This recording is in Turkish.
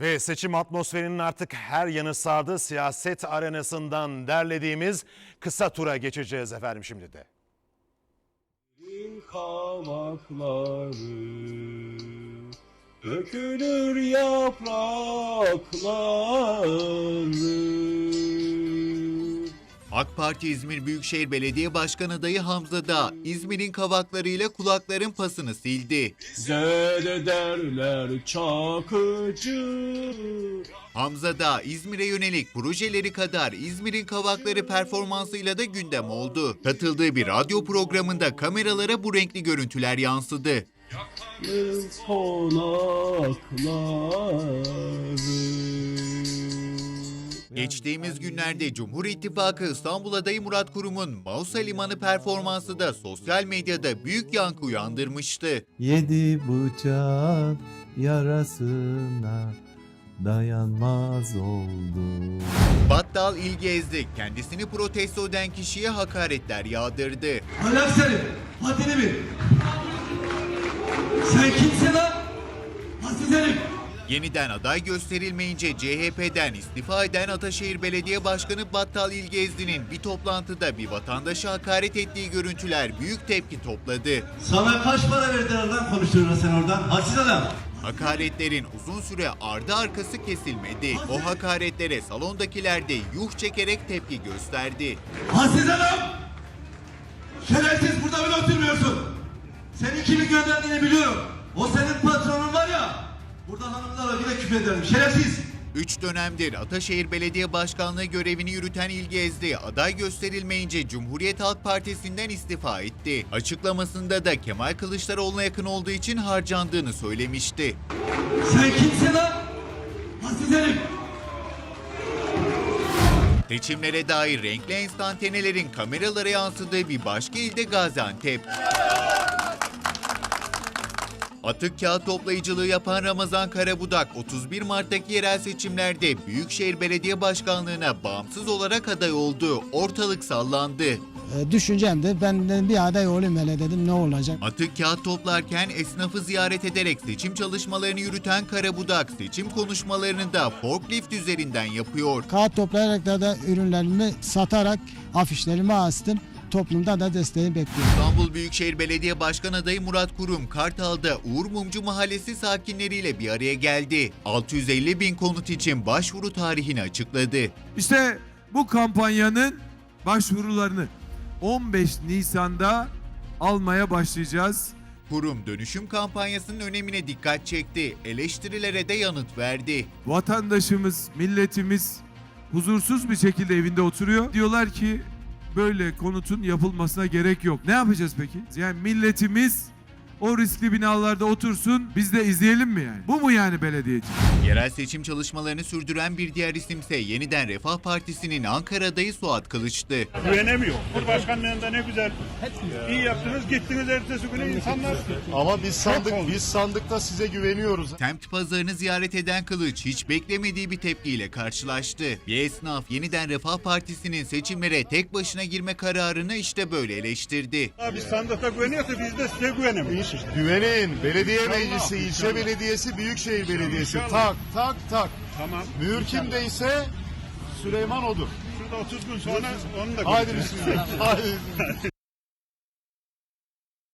Ve seçim atmosferinin artık her yanı sardı. Siyaset arenasından derlediğimiz kısa tura geçeceğiz efendim şimdi de. kavakları Dökülür yaprakları AK Parti İzmir Büyükşehir Belediye Başkanı adayı Hamza Dağ, İzmir'in kavaklarıyla kulakların pasını sildi. Zede derler çakıcı Hamza Dağ, İzmir'e yönelik projeleri kadar İzmir'in kavakları performansıyla da gündem oldu. Katıldığı bir radyo programında kameralara bu renkli görüntüler yansıdı. konakları Geçtiğimiz günlerde Cumhur İttifakı İstanbul adayı Murat Kurum'un Mausa Limanı performansı da sosyal medyada büyük yankı uyandırmıştı. Yedi bıçak yarasına dayanmaz oldu. Battal İlgezdi kendisini protesto eden kişiye hakaretler yağdırdı. Ahlak senin, haddini bil. Sen kimsin lan? Hadsiz herif. Yeniden aday gösterilmeyince CHP'den istifa eden Ataşehir Belediye Başkanı Battal İlgezdi'nin bir toplantıda bir vatandaşa hakaret ettiği görüntüler büyük tepki topladı. Sana kaç para verdiler lan konuştuğuna sen oradan? Hadsiz adam. Hakaretlerin uzun süre ardı arkası kesilmedi. O hakaretlere salondakiler de yuh çekerek tepki gösterdi. Hadsiz adam. Şerefsiz burada bile oturmuyorsun. Seni kimin gönderdiğini biliyorum. O senin bile küfrederim. Şerefsiz. Üç dönemdir Ataşehir Belediye Başkanlığı görevini yürüten İlgezdi, aday gösterilmeyince Cumhuriyet Halk Partisi'nden istifa etti. Açıklamasında da Kemal Kılıçdaroğlu'na yakın olduğu için harcandığını söylemişti. Sen kimsin lan? Hadsiz herif. Seçimlere dair renkli enstantanelerin kameralara yansıdığı bir başka ilde Gaziantep. Atık kağıt toplayıcılığı yapan Ramazan Karabudak 31 Mart'taki yerel seçimlerde Büyükşehir Belediye Başkanlığı'na bağımsız olarak aday oldu. Ortalık sallandı. E, düşüncem de ben de bir aday olayım hele dedim ne olacak. Atık kağıt toplarken esnafı ziyaret ederek seçim çalışmalarını yürüten Karabudak seçim konuşmalarını da forklift üzerinden yapıyor. Kağıt toplayarak da, da ürünlerimi satarak afişlerimi astım. Toplumda da desteği bekliyorum. İstanbul Büyükşehir Belediye Başkan adayı Murat Kurum, Kartal'da Uğur Mumcu Mahallesi sakinleriyle bir araya geldi. 650 bin konut için başvuru tarihini açıkladı. İşte bu kampanyanın başvurularını 15 Nisan'da almaya başlayacağız. Kurum dönüşüm kampanyasının önemine dikkat çekti. Eleştirilere de yanıt verdi. Vatandaşımız, milletimiz huzursuz bir şekilde evinde oturuyor. Diyorlar ki böyle konutun yapılmasına gerek yok. Ne yapacağız peki? Yani milletimiz o riskli binalarda otursun biz de izleyelim mi yani? Bu mu yani belediyeci? Yerel seçim çalışmalarını sürdüren bir diğer isimse yeniden Refah Partisi'nin Ankara adayı Suat Kılıç'tı. güvenemiyor. Cumhurbaşkanlığında ne güzel iyi yaptınız gittiniz ertesi güne insanlar Ama biz sandık biz sandıkta size güveniyoruz. Semt pazarını ziyaret eden Kılıç hiç beklemediği bir tepkiyle karşılaştı. Bir esnaf yeniden Refah Partisi'nin seçimlere tek başına girme kararını işte böyle eleştirdi. Abi biz sandıkta güveniyorsa biz de size güvenemiyoruz. Güvenin. Belediye meclisi, ilçe belediyesi, büyükşehir belediyesi. Tak tak tak. Tamam. Mühür kimdeyse Süleyman odur. Şurada 30 gün sonra onu da Haydi göreceğiz. bismillah. Haydi.